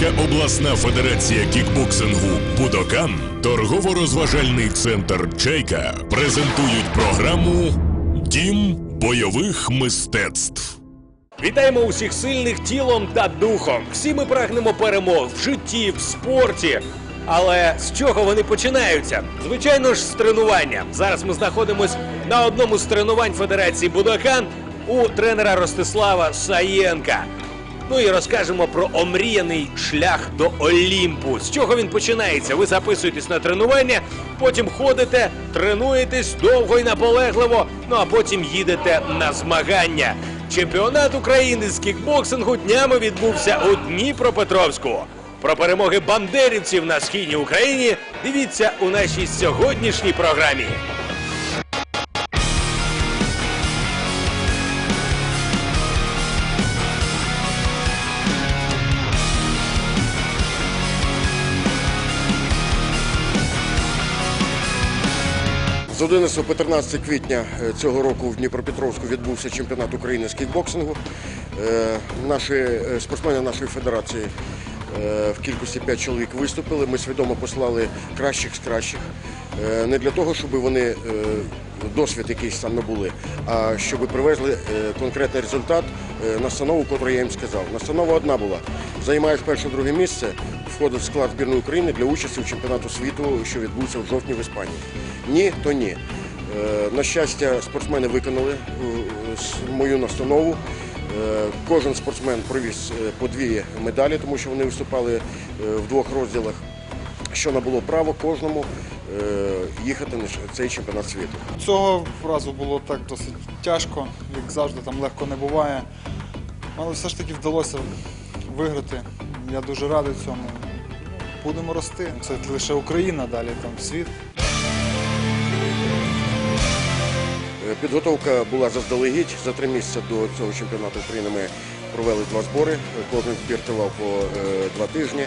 Українська обласна федерація кікбоксингу Будокан, торгово-розважальний центр Чайка презентують програму Дім бойових мистецтв. Вітаємо усіх сильних тілом та духом. Всі ми прагнемо перемог в житті, в спорті. Але з чого вони починаються? Звичайно ж, з тренування. Зараз ми знаходимось на одному з тренувань Федерації Будокан у тренера Ростислава Саєнка. Ну і розкажемо про омріяний шлях до Олімпу. З чого він починається? Ви записуєтесь на тренування, потім ходите, тренуєтесь довго і наполегливо, ну а потім їдете на змагання. Чемпіонат України з кікбоксингу днями відбувся у Дніпропетровську. Про перемоги бандерівців на східній Україні дивіться у нашій сьогоднішній програмі. З 11 по 13 квітня е, цього року в Дніпропетровську відбувся чемпіонат України з кікбоксингу. Е, Наші е, спортсмени нашої федерації в кількості 5 чоловік виступили. Ми свідомо послали кращих з кращих. Не для того, щоб вони досвід якийсь там набули, а щоб привезли конкретний результат, настанову, яку я їм сказав. Настанова одна була. Займаєш перше-друге місце, входить в склад збірної України для участі у чемпіонату світу, що відбувся в жовтні в Іспанії. Ні, то ні. Е, На щастя, спортсмени виконали е, мою настанову. Е, Кожен спортсмен привіз е, по дві медалі, тому що вони виступали е, в двох розділах. Що набуло право кожному е, їхати на цей чемпіонат світу. Цього разу було так досить тяжко, як завжди, там легко не буває. Але все ж таки вдалося виграти. Я дуже радий цьому. Будемо рости. Це лише Україна, далі там світ. Е, Підготовка була заздалегідь. За три місяці до цього чемпіонату України ми провели два збори. Кожен збір тривав по е, два тижні.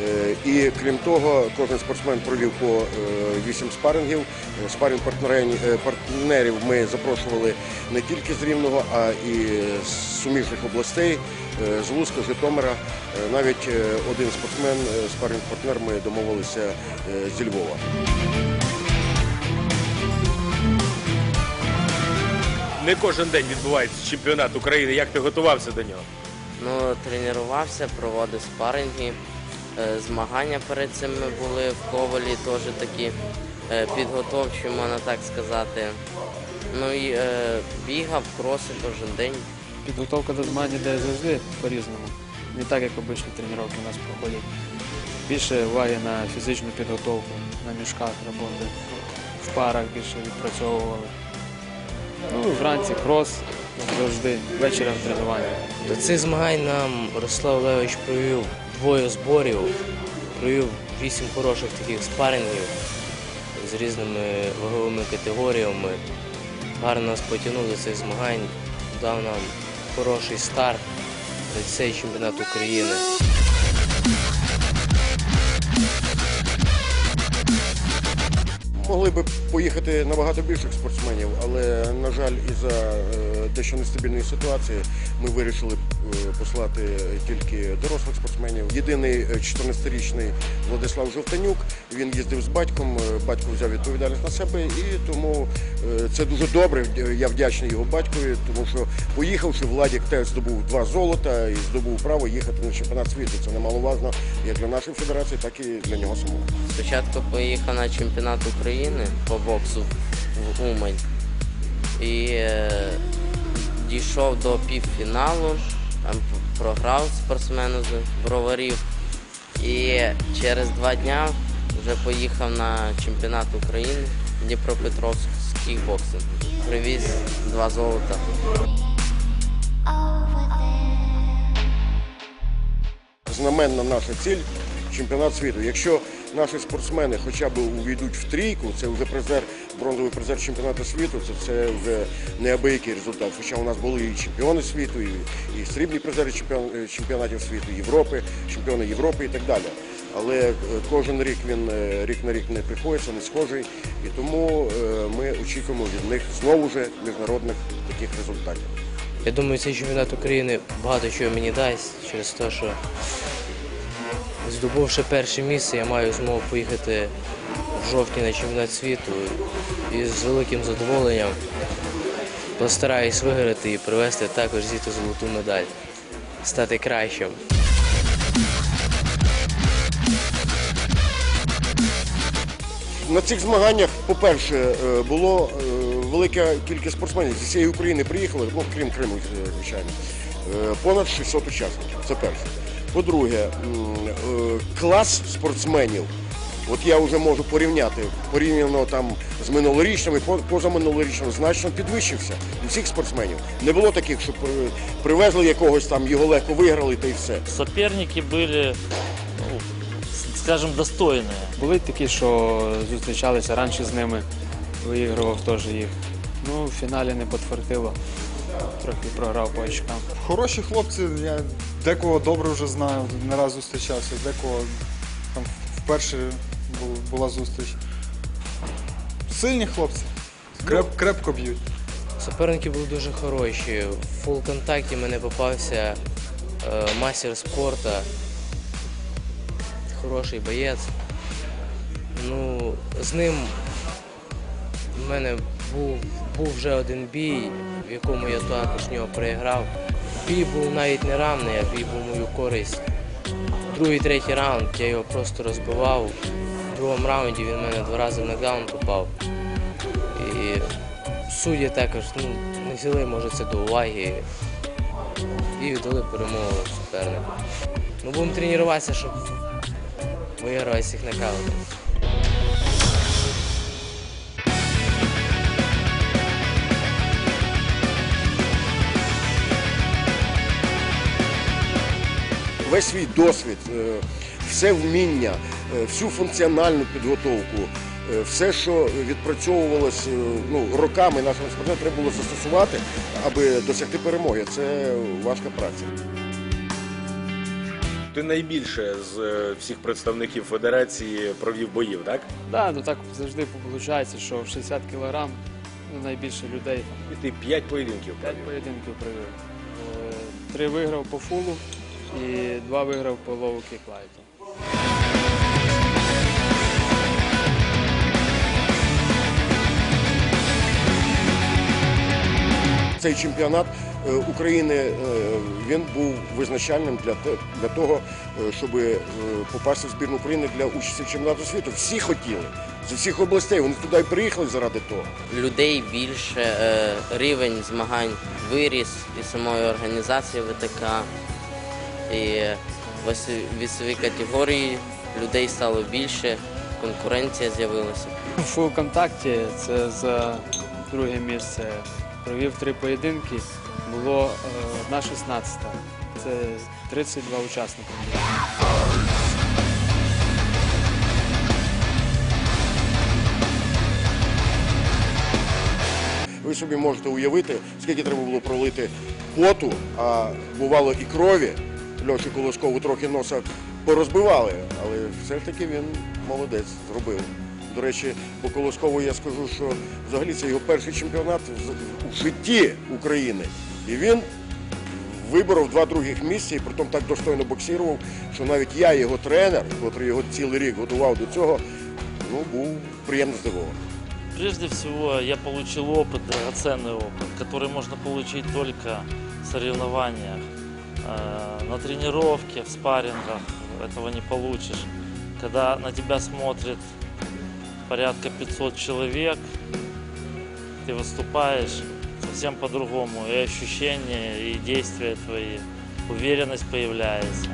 Е, І крім того, кожен спортсмен провів по е, вісім спарингів. Спаринг е, партнерів ми запрошували не тільки з Рівного, а і з суміжних областей, з Луцька, Житомира. Навіть один спортсмен, е, спаринг-партнер, ми домовилися зі Львова. Не кожен день відбувається чемпіонат України. Як ти готувався до нього? Ну, тренувався, проводив спаринги. Е, Змагання перед цим ми були в Ковалі, теж такі е, підготовчі, можна так сказати. Ну і е, бігав, кроси кожен день. Підготовка до змагань йде завжди по-різному. Не так, як обичні тренування у нас проходять. Більше уваги на фізичну підготовку, на мішках роботи, в парах більше відпрацьовували. Ну, вранці крос, завжди, вечором тренування. До цих змагань нам Ростислав Левич провів двоє зборів, провів вісім хороших таких спарингів з різними ваговими категоріями. Гарно нас потягнув до цих змагань, дав нам хороший старт на цей чемпіонат України. Могли би поїхати набагато більших спортсменів, але, на жаль, із-за е, дещо нестабільної ситуації ми вирішили е, послати тільки дорослих спортсменів. Єдиний е, 14-річний Владислав Жовтанюк, він їздив з батьком, е, батько взяв відповідальність на себе і тому е, це дуже добре. Я вдячний його батькові, тому що поїхавши, Владік теж здобув два золота і здобув право їхати на чемпіонат світу. Це немаловажно як для нашої федерації, так і для нього самого. Спочатку поїхав на чемпіонат України по боксу в Умань і е, дійшов до півфіналу, там програв спортсмену з броварів. І через два дня вже поїхав на чемпіонат України Дніпропетровськ з. Привіз два золота. знаменна наша ціль чемпіонат світу. Якщо наші спортсмени хоча б увійдуть в трійку, це вже призер, бронзовий призер чемпіонату світу, це, це вже неабиякий результат. Хоча у нас були і чемпіони світу, і, і срібні призери чемпіон, е, чемпіонатів світу, Європи, чемпіони Європи і так далі. Але е, кожен рік він е, рік на рік не приходиться, не схожий. І тому ми очікуємо від них знову ж міжнародних таких результатів. Я думаю, цей чемпіонат України багато чого мені дасть через те, що Здобувши перше місце, я маю змогу поїхати в жовтні на чемпіонат світу і з великим задоволенням постараюсь виграти і привезти також звідти золоту медаль, стати кращим. На цих змаганнях, по-перше, е, було е, велика кількість спортсменів зі всієї України приїхали, ну крім Криму, звичайно. Е, Понад 600 учасників. Це перше. По-друге, е, клас спортсменів. От я вже можу порівняти порівняно там з минулорічними, по- позаминулорічними, значно підвищився у всіх спортсменів. Не було таких, що привезли якогось там, його легко виграли та й все. Соперники были, ну, с- скажем. Були такі, що зустрічалися раніше з ними, виігрував теж їх. Ну, в фіналі не підфартило. Трохи програв по очкам. Хороші хлопці, я декого добре вже знаю, не раз зустрічався, декого там вперше була зустріч. Сильні хлопці, креп, крепко б'ють. Суперники були дуже хороші. В фул контакті мене попався е, мастер спорту, хороший боєць. Ну, з ним в мене був, був вже один бій, в якому я також нього проіграв. Бій був навіть не равний, а бій був мою користь. Другий, третій раунд я його просто розбивав. В другому раунді він мене два рази в нокдаун попав. І судді також ну, не взяли, може, це до уваги і віддали перемогу супернику. Ну, будемо тренуватися, щоб вигравати всіх нокаутом. Весь свій досвід, е, все вміння, е, всю функціональну підготовку, е, все, що відпрацьовувалось ну, роками нашим спортсменам, треба було застосувати, аби досягти перемоги. Це важка праця. Ти найбільше з всіх представників федерації провів боїв, так? Да, ну так завжди виходить, що в 60 кілограм ну, найбільше людей. І ти п'ять поєдинків. П'ять поєдинків провів. Три виграв по фулу і два виграв по лоу кіклайту. Цей чемпіонат е, України е, він був визначальним для, для того, е, щоб попасти в збірну України для участі в чемпіонату світу. Всі хотіли з усіх областей. Вони туди і приїхали заради того. Людей більше, рівень змагань виріс і самої організації ВТК, і в весі- вісовій категорії людей стало більше, конкуренція з'явилася. В фул контакті це за друге місце. Провів три поєдинки, було е, одна 16. Це 32 учасника. Ви собі можете уявити, скільки треба було пролити поту, а бувало і крові. Льоші Колоскову трохи носа порозбивали, але все ж таки він молодець зробив. До речі, по Колоскову я скажу, що взагалі це його перший чемпіонат в- у житті України. І він виборов два других місця і притом так достойно боксірував, що навіть я, його тренер, який його цілий рік готував до цього, ну, був приємно здивований. Прежде всего, я получил опыт, драгоценный опыт, который можно получить только в соревнованиях. Э, На тренировке, в спаррингах этого не получишь. Когда на тебя смотрит порядка 500 человек, ты выступаешь совсем по-другому. И ощущения, и действия твои, уверенность появляется.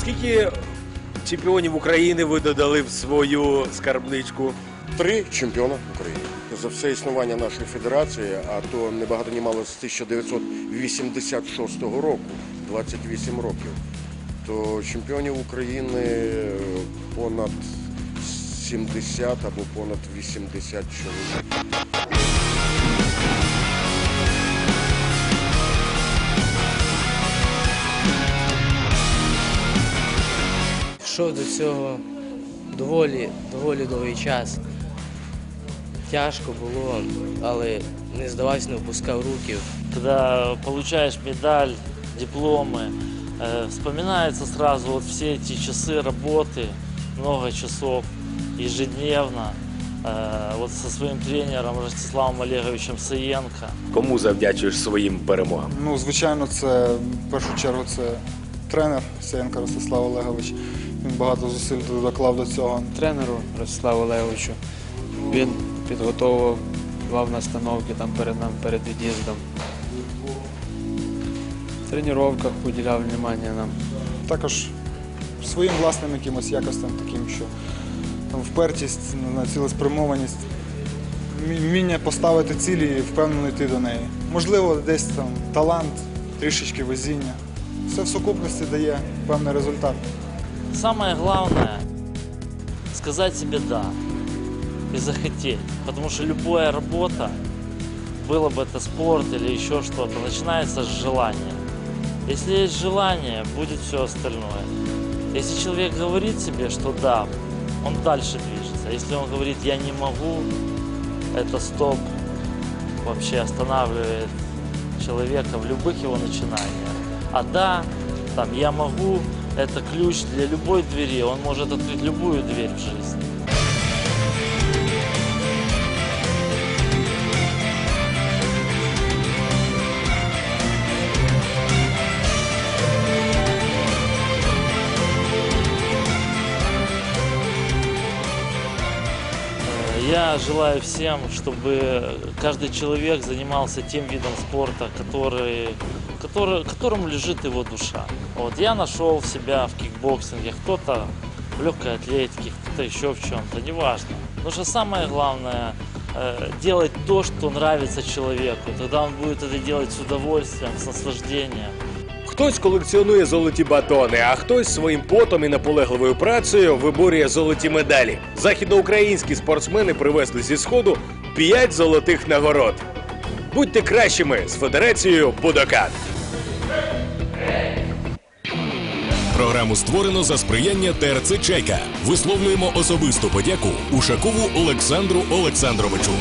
Скільки чемпіонів України ви додали в свою скарбничку? Три чемпіона України. За все існування нашої федерації, а то не багато ні мало з 1986 року, 28 років, то чемпіонів України е, понад 70 або понад 80 чоловік. Йшов до цього доволі, доволі довгий час. Тяжко було, але не здавався, не опускав руки. Когда получаешь медаль, дипломы, э, вспоминаются сразу вот все эти часы работы, много часов ежедневно, э, вот со своим тренером Ростиславом Олеговичем Саенко. Кому завдячуєш своїм перемогам? Ну, звичайно, це в першу чергу це тренер Саєнко Ростислав Олегович. Він багато зусиль доклав до цього. Тренеру Ростиславу Олеговичу. Він підготовував, давав настановки там перед нам, перед від'їздом. В тренуваннях поділяв увагу нам. Також своїм власним якимось якостям таким, що там впертість, цілеспрямованість, вмі- вміння поставити цілі і впевнено йти до неї. Можливо, десь там талант, трішечки везіння. Все в сукупності дає певний результат. Самое главное – сказать себе «да» и захотеть. Потому что любая работа, было бы это спорт или еще что-то, начинается с желания. Если есть желание, будет все остальное. Если человек говорит себе, что да, он дальше движется. Если он говорит «я не могу», это стоп вообще останавливает человека в любых его начинаниях. А да, там я могу, это ключ для любой двери, он может открыть любую дверь в жизни. Я желаю всем, чтобы каждый человек занимался тем видом спорта, который, который, которому лежит его душа. Вот я нашел себя в кикбоксинге, кто-то в легкой атлетике, кто-то еще в чем-то, неважно. Но что самое главное, э, делать то, что нравится человеку. Тогда он будет это делать с удовольствием, с наслаждением. Хтось колекціонує золоті батони, а хтось своїм потом і наполегливою працею виборює золоті медалі. Західноукраїнські спортсмени привезли зі сходу 5 золотих нагород. Будьте кращими з федерацією Будокан. Програму створено за сприяння ТРЦ Чайка. Висловлюємо особисту подяку Ушакову Олександру Олександровичу.